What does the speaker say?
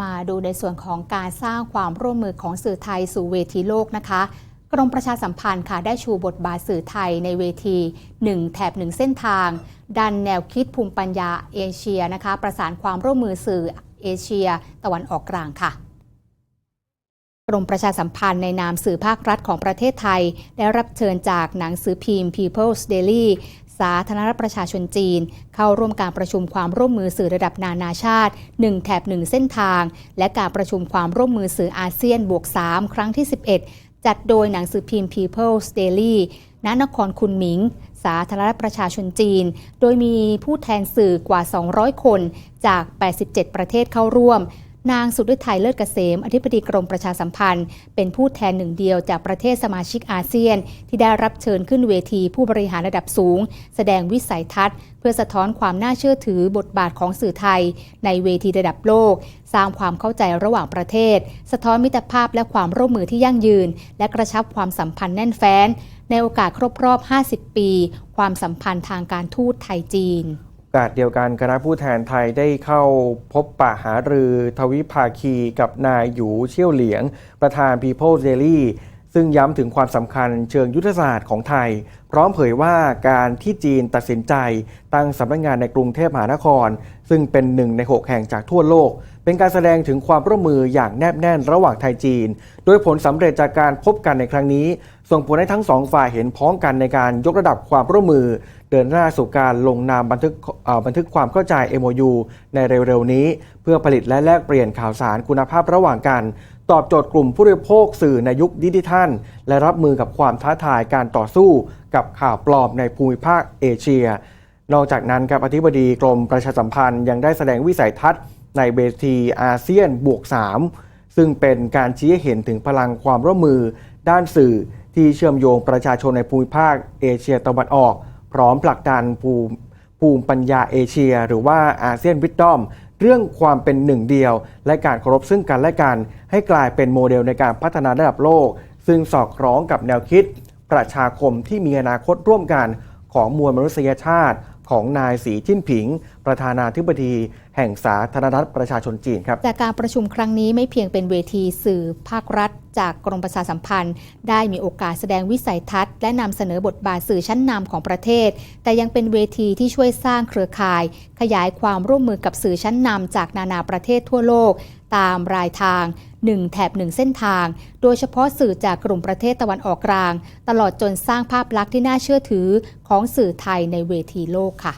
มาดูในส่วนของการสร้างความร่วมมือของสื่อไทยสู่เวทีโลกนะคะกรมประชาสัมพันธ์ค่ะได้ชูบทบาทสื่อไทยในเวที 1 แถบ 1 เส้นทาง ดันแนวคิดภูมิปัญญาเอเชียนะคะ ประสานความร่วมมือสื่อเอเชีย ตะวันออกกลางค่ะกรมประชาสัมพันธ์ในนามสื่อภาครัฐของประเทศไทย ได้รับเชิญจากหนังสือพิมพ์ People's Daily สาธารณรัฐประชาชนจีน เข้าร่วมการประชุมความร่วมมือสื่อระดับนานาชาติ 1 แถบ 1 เส้นทาง และการประชุมความร่วมมือสื่ออาเซียนบวก 3 ครั้งที่ 11 จัดโดยหนังสือพิมพ์ People's Daily ณนครคุนหมิง สาธารณรัฐประชาชนจีน โดยมีผู้แทนสื่อกว่า 200 คนจาก 87 ประเทศเข้าร่วม นางสุดฤทัยเลิศเกษม อธิบดีกรมประชาสัมพันธ์ เป็นผู้แทนหนึ่งเดียวจากประเทศสมาชิกอาเซียน ที่ได้รับเชิญขึ้นเวทีผู้บริหารระดับสูง แสดงวิสัยทัศน์ เพื่อสะท้อนความน่าเชื่อถือบทบาทของสื่อไทย ในเวทีระดับโลก สร้างความเข้าใจระหว่างประเทศ สะท้อนมิตรภาพและความร่วมมือที่ยั่งยืน และกระชับความสัมพันธ์แน่นแฟ้น ในโอกาสครบรอบ 50 ปี ความสัมพันธ์ทางการทูตไทยจีน กาสเดียวกันคณะผู้แทนไทยได้เข้าพบปะหารือทวิภาคีกับนายหยูเชี่ยวเหลียง ประธาน People Daily ซึ่งย้ำถึงความสำคัญเชิงยุทธศาสตร์ของไทย พร้อมเผยว่าการที่จีนตัดสินใจ ตั้งสำนักงานในกรุงเทพมหานคร ซึ่งเป็นหนึ่งใน 6 แห่งจากทั่วโลก เป็นการแสดงถึงความร่วมมืออย่างแนบแน่นระหว่างไทยจีน โดยผลสำเร็จจากการพบกันในครั้งนี้ ส่งผลให้ทั้งสองฝ่ายเห็นพ้องกันในการยกระดับความร่วมมือ เดินหน้าสู่การลงนามบันทึกบันทึกความเข้าใจ MOU ในเร็วๆนี้ เพื่อผลิตและแลกเปลี่ยนข่าวสารคุณภาพระหว่างกันตอบโจทย์กลุ่มผู้บริโภคสื่อในยุคดิจิทัล และรับมือกับความท้าทายการต่อสู้กับข่าวปลอมในภูมิภาคเอเชีย นอกจากนั้นครับอธิบดีกรมประชาสัมพันธ์ยังได้แสดงวิสัยทัศน์ในเวทีอาเซียนบวก 3 ซึ่งเป็นการชี้ให้เห็นถึงพลังความร่วมมือ ด้านสื่อที่เชื่อมโยงประชาชนในภูมิภาคเอเชียตะวันออก พร้อมผลักดันภูมิภูมิปัญญาเอเชีย หรือว่าอาเซียนวิดดอม เรื่องความเป็นหนึ่งเดียว และการเคารพซึ่งกันและกัน ให้กลายเป็นโมเดลในการพัฒนาระดับโลก ซึ่งสอดคล้องกับแนวคิด ประชาคมที่มีอนาคตร่วมกันของมวลมนุษยชาติ ของนายสีจิ้นผิง ประธานาธิบดี แห่งสาธารณรัฐประชาชนจีนครับ จากการประชุมครั้งนี้ไม่เพียงเป็นเวทีสื่อภาครัฐ จากกรมประชาสัมพันธ์ ได้มีโอกาสแสดงวิสัยทัศน์ และนำเสนอบทบาทสื่อชั้นนำของประเทศ แต่ยังเป็นเวทีที่ช่วยสร้างเครือข่าย ขยายความร่วมมือกับสื่อชั้นนำจากนานาประเทศทั่วโลก ตามรายทาง 1 แถบ 1 เส้นทาง โดยเฉพาะสื่อจากกลุ่มประเทศตะวันออกกลาง ตลอดจนสร้างภาพลักษณ์ที่น่าเชื่อถือของสื่อไทยในเวทีโลกค่ะ